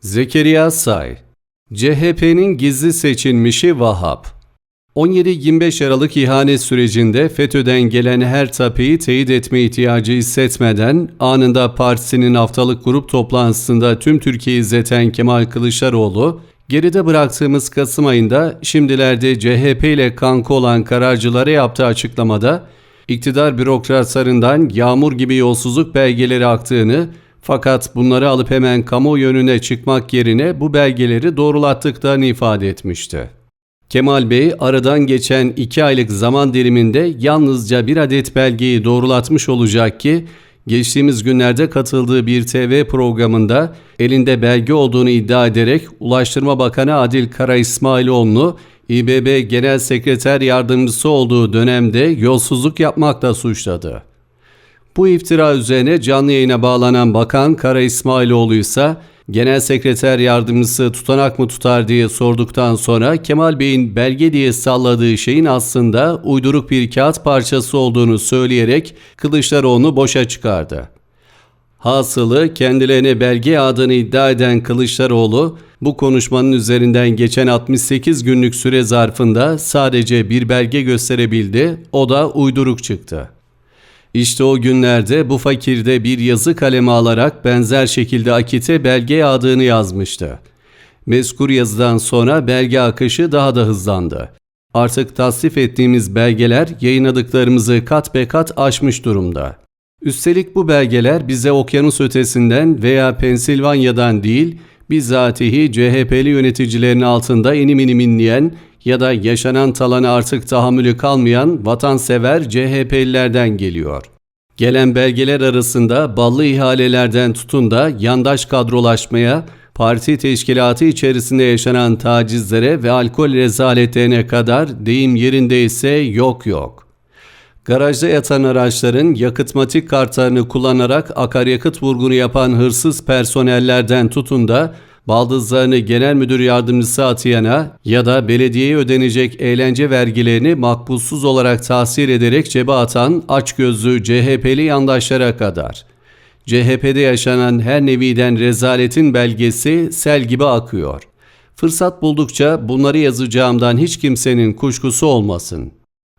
Zekeriya Say CHP'nin gizli seçilmişi Vahap. 17-25 Aralık ihanet sürecinde FETÖ'den gelen her tapeyi teyit etme ihtiyacı hissetmeden anında partisinin haftalık grup toplantısında tüm Türkiye'yi izleten Kemal Kılıçdaroğlu, geride bıraktığımız Kasım ayında şimdilerde CHP ile kanka olan kararcılara yaptığı açıklamada iktidar bürokratlarından yağmur gibi yolsuzluk belgeleri aktığını fakat bunları alıp hemen kamuoyu önüne çıkmak yerine bu belgeleri doğrulattıklarını ifade etmişti. Kemal Bey aradan geçen iki aylık zaman diliminde yalnızca bir adet belgeyi doğrulatmış olacak ki geçtiğimiz günlerde katıldığı bir TV programında elinde belge olduğunu iddia ederek Ulaştırma Bakanı Adil Kara İsmailoğlu'nu İBB Genel Sekreter Yardımcısı olduğu dönemde yolsuzluk yapmakla suçladı. Bu iftira üzerine canlı yayına bağlanan Bakan Kara İsmailoğlu ise Genel Sekreter Yardımcısı tutanak mı tutar diye sorduktan sonra Kemal Bey'in belge diye salladığı şeyin aslında uyduruk bir kağıt parçası olduğunu söyleyerek Kılıçdaroğlu'nu boşa çıkardı. Hasılı kendilerine belge adını iddia eden Kılıçdaroğlu bu konuşmanın üzerinden geçen 68 günlük süre zarfında sadece bir belge gösterebildi, o da uyduruk çıktı. İşte o günlerde bu fakirde bir yazı kalemi alarak benzer şekilde Akit'e belge yağdığını yazmıştı. Meskur yazıdan sonra belge akışı daha da hızlandı. Artık tasnif ettiğimiz belgeler yayınladıklarımızı kat be kat aşmış durumda. Üstelik bu belgeler bize okyanus ötesinden veya Pensilvanya'dan değil, bizzatihi CHP'li yöneticilerin altında inim inim inleyen ya da yaşanan talana artık tahammülü kalmayan vatansever CHP'lilerden geliyor. Gelen belgeler arasında ballı ihalelerden tutun da yandaş kadrolaşmaya, parti teşkilatı içerisinde yaşanan tacizlere ve alkol rezaletlerine kadar deyim yerindeyse yok yok. Garajda yatan araçların yakıtmatik kartlarını kullanarak akaryakıt vurgunu yapan hırsız personellerden tutun da baldızlarını genel müdür yardımcısı atayana ya da belediyeye ödenecek eğlence vergilerini makbulsuz olarak tahsil ederek cebe atan açgözlü CHP'li yandaşlara kadar. CHP'de yaşanan her neviden rezaletin belgesi sel gibi akıyor. Fırsat buldukça bunları yazacağımdan hiç kimsenin kuşkusu olmasın.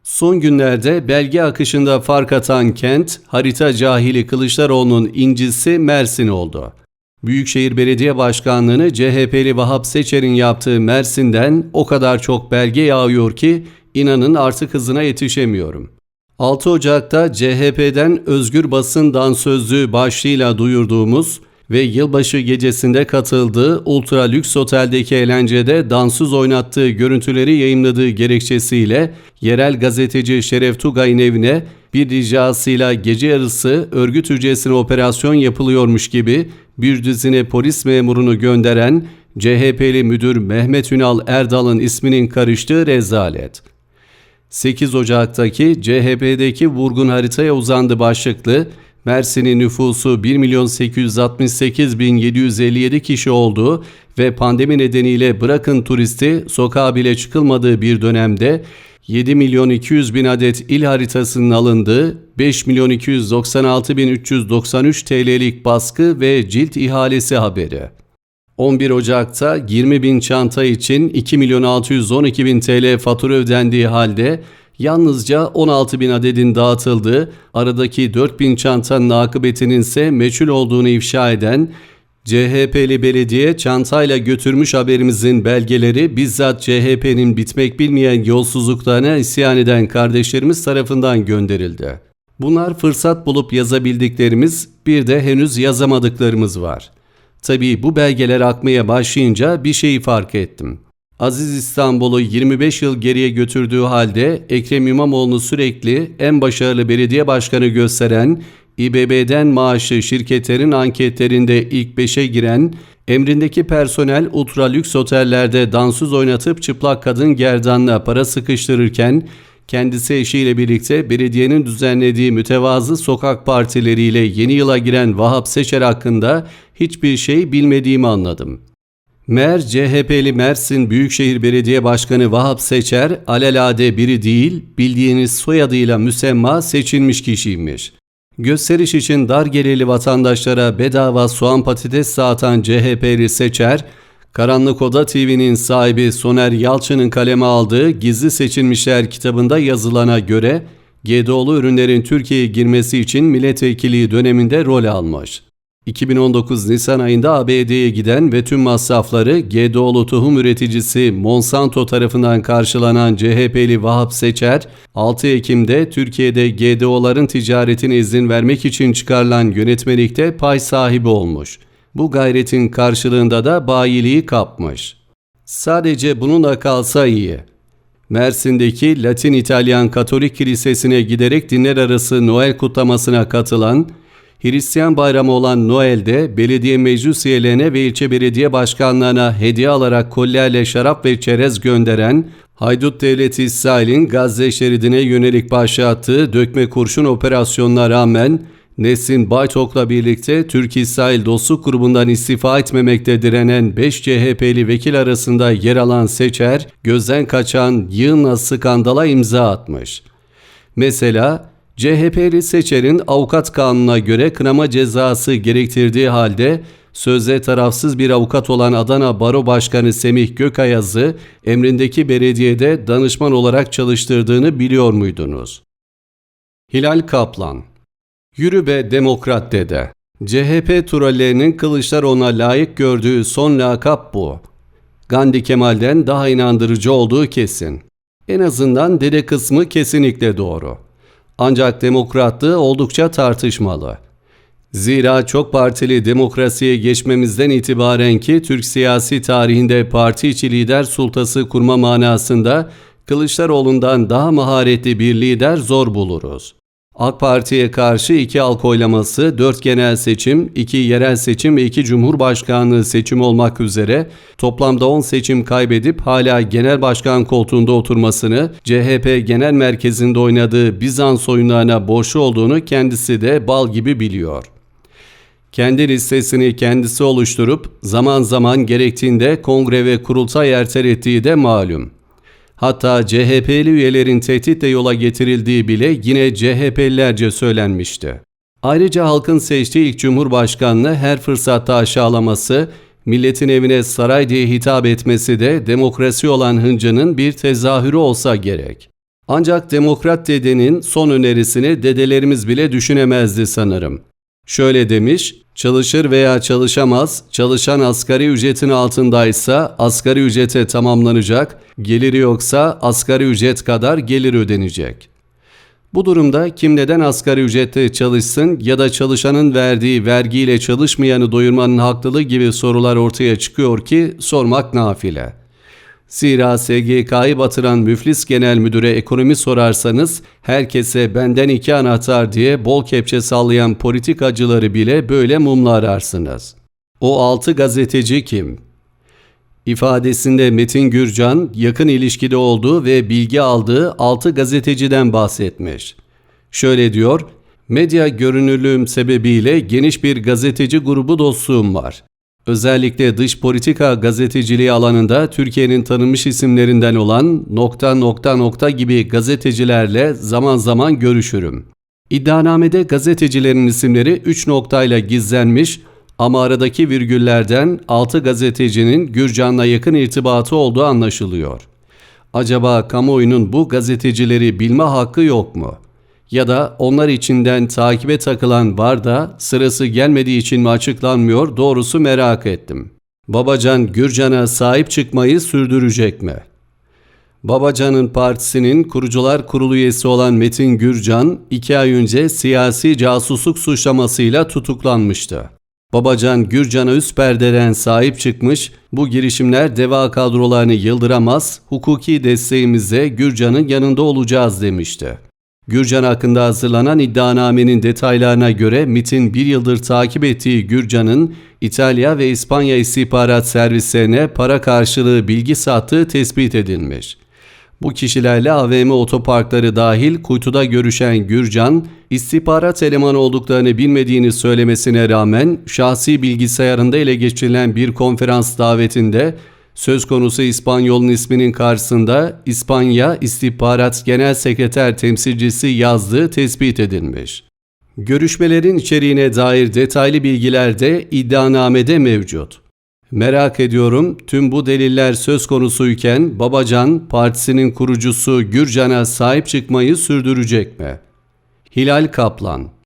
Son günlerde belge akışında fark atan kent, harita cahili Kılıçdaroğlu'nun incisi Mersin oldu. Büyükşehir Belediye Başkanlığı'nı CHP'li Vahap Seçer'in yaptığı Mersin'den o kadar çok belge yağıyor ki inanın artık hızına yetişemiyorum. 6 Ocak'ta CHP'den Özgür Basın Dansözlüğü başlığıyla duyurduğumuz ve yılbaşı gecesinde katıldığı ultra lüks oteldeki eğlencede dansöz oynattığı görüntüleri yayınladığı gerekçesiyle yerel gazeteci Şeref Tugay'ın evine bir ricasıyla gece yarısı örgüt hücresine operasyon yapılıyormuş gibi bir düzine polis memurunu gönderen CHP'li müdür Mehmet Ünal Erdal'ın isminin karıştığı rezalet. 8 Ocak'taki CHP'deki vurgun haritaya uzandı başlıklı Mersin'in nüfusu 1 milyon 868 bin 757 kişi olduğu ve pandemi nedeniyle bırakın turisti sokağa bile çıkılmadığı bir dönemde 7 milyon 200 bin adet il haritasının alındığı 5 milyon 296 bin 393 TL'lik baskı ve cilt ihalesi haberi. 11 Ocak'ta 20 bin çanta için 2 milyon 612 bin TL fatura ödendiği halde yalnızca 16 bin adedin dağıtıldığı, aradaki 4 bin çantanın akıbetinin ise meçhul olduğunu ifşa eden CHP'li belediye çantayla götürmüş haberimizin belgeleri bizzat CHP'nin bitmek bilmeyen yolsuzluklarına isyan eden kardeşlerimiz tarafından gönderildi. Bunlar fırsat bulup yazabildiklerimiz, bir de henüz yazamadıklarımız var. Tabii bu belgeler akmaya başlayınca bir şeyi fark ettim. Aziz İstanbul'u 25 yıl geriye götürdüğü halde Ekrem İmamoğlu'nu sürekli en başarılı belediye başkanı gösteren, İBB'den maaşlı şirketlerin anketlerinde ilk 5'e giren, emrindeki personel ultra lüks otellerde dansöz oynatıp çıplak kadın gerdanla para sıkıştırırken, kendisi eşiyle birlikte belediyenin düzenlediği mütevazı sokak partileriyle yeni yıla giren Vahap Seçer hakkında hiçbir şey bilmediğimi anladım. Mer CHP'li Mersin Büyükşehir Belediye Başkanı Vahap Seçer alelade biri değil, bildiğiniz soyadıyla müsemma seçilmiş kişiymiş. Gösteriş için dar gelirli vatandaşlara bedava soğan patates dağıtan CHP'li Seçer, Karanlık Oda TV'nin sahibi Soner Yalçın'ın kaleme aldığı Gizli Seçilmişler kitabında yazılana göre GDO'lu ürünlerin Türkiye'ye girmesi için milletvekilliği döneminde rol almış. 2019 Nisan ayında ABD'ye giden ve tüm masrafları GDO'lu tohum üreticisi Monsanto tarafından karşılanan CHP'li Vahap Seçer, 6 Ekim'de Türkiye'de GDO'ların ticaretine izin vermek için çıkarılan yönetmelikte pay sahibi olmuş. Bu gayretin karşılığında da bayiliği kapmış. Sadece bununla kalsa iyi. Mersin'deki Latin İtalyan Katolik Kilisesi'ne giderek dinler arası Noel kutlamasına katılan, Hristiyan bayramı olan Noel'de belediye meclis üyelerine ve ilçe belediye başkanlarına hediye alarak kollerle şarap ve çerez gönderen Haydut Devleti İsrail'in Gazze şeridine yönelik başlattığı dökme kurşun operasyonuna rağmen Nesin Baytok'la birlikte Türk-İsrail Dostluk Grubu'ndan istifa etmemekte direnen 5 CHP'li vekil arasında yer alan Seçer, gözden kaçan yığınla skandala imza atmış. Mesela CHP'li Seçer'in avukat kanununa göre kınama cezası gerektirdiği halde sözde tarafsız bir avukat olan Adana Baro Başkanı Semih Gökayaz'ı emrindeki belediyede danışman olarak çalıştırdığını biliyor muydunuz? Hilal Kaplan Yürü be demokrat dede. CHP trollerinin Kılıçdaroğlu'na layık gördüğü son lakap bu. Gandhi Kemal'den daha inandırıcı olduğu kesin. En azından dede kısmı kesinlikle doğru. Ancak demokratlığı oldukça tartışmalı. Zira çok partili demokrasiye geçmemizden itibaren ki Türk siyasi tarihinde parti içi lider sultası kurma manasında Kılıçdaroğlu'ndan daha maharetli bir lider zor buluruz. AK Parti'ye karşı iki halk oylaması, dört genel seçim, iki yerel seçim ve iki cumhurbaşkanlığı seçim olmak üzere toplamda 10 seçim kaybedip hala genel başkan koltuğunda oturmasını CHP genel merkezinde oynadığı Bizans oyunlarına borçlu olduğunu kendisi de bal gibi biliyor. Kendi listesini kendisi oluşturup zaman zaman gerektiğinde kongre ve kurultay ertelettiği de malum. Hatta CHP'li üyelerin tehditle yola getirildiği bile yine CHP'lilerce söylenmişti. Ayrıca halkın seçtiği ilk cumhurbaşkanını her fırsatta aşağılaması, milletin evine saray diye hitap etmesi de demokrasi olan hıncının bir tezahürü olsa gerek. Ancak demokrat dedenin son önerisini dedelerimiz bile düşünemezdi sanırım. Şöyle demiş, çalışır veya çalışamaz, çalışan asgari ücretin altındaysa asgari ücrete tamamlanacak, geliri yoksa asgari ücret kadar gelir ödenecek. Bu durumda kim neden asgari ücrette çalışsın ya da çalışanın verdiği vergiyle çalışmayanı doyurmanın haklılığı gibi sorular ortaya çıkıyor ki sormak nafile. Zira SGK'yı batıran müflis genel müdüre ekonomi sorarsanız herkese benden iki anahtar diye bol kepçe sallayan politikacıları bile böyle mumla ararsınız. O altı gazeteci kim? İfadesinde Metin Gürcan yakın ilişkide olduğu ve bilgi aldığı altı gazeteciden bahsetmiş. Şöyle diyor, medya görünürlüğüm sebebiyle geniş bir gazeteci grubu dostluğum var. Özellikle dış politika gazeteciliği alanında Türkiye'nin tanınmış isimlerinden olan nokta nokta nokta gibi gazetecilerle zaman zaman görüşürüm. İddianamede gazetecilerin isimleri 3 noktayla gizlenmiş ama aradaki virgüllerden 6 gazetecinin Gürcan'la yakın irtibatı olduğu anlaşılıyor. Acaba kamuoyunun bu gazetecileri bilme hakkı yok mu?'' Ya da onlar içinden takibe takılan var da sırası gelmediği için mi açıklanmıyor doğrusu merak ettim. Babacan Gürcan'a sahip çıkmayı sürdürecek mi? Babacan'ın partisinin kurucular kurulu üyesi olan Metin Gürcan, iki ay önce siyasi casusluk suçlamasıyla tutuklanmıştı. Babacan Gürcan'a üst perdeden sahip çıkmış, bu girişimler deva kadrolarını yıldıramaz, hukuki desteğimize Gürcan'ın yanında olacağız demişti. Gürcan hakkında hazırlanan iddianamenin detaylarına göre MIT'in bir yıldır takip ettiği Gürcan'ın İtalya ve İspanya istihbarat servislerine para karşılığı bilgi sattığı tespit edilmiş. Bu kişilerle AVM otoparkları dahil kuytuda görüşen Gürcan, istihbarat elemanı olduklarını bilmediğini söylemesine rağmen şahsi bilgisayarında ele geçirilen bir konferans davetinde Söz konusu İspanyol'un isminin karşısında İspanya İstihbarat Genel Sekreter Temsilcisi yazdığı tespit edilmiş. Görüşmelerin içeriğine dair detaylı bilgiler de iddianamede mevcut. Merak ediyorum tüm bu deliller söz konusuyken Babacan partisinin kurucusu Gürcan'a sahip çıkmayı sürdürecek mi? Hilal Kaplan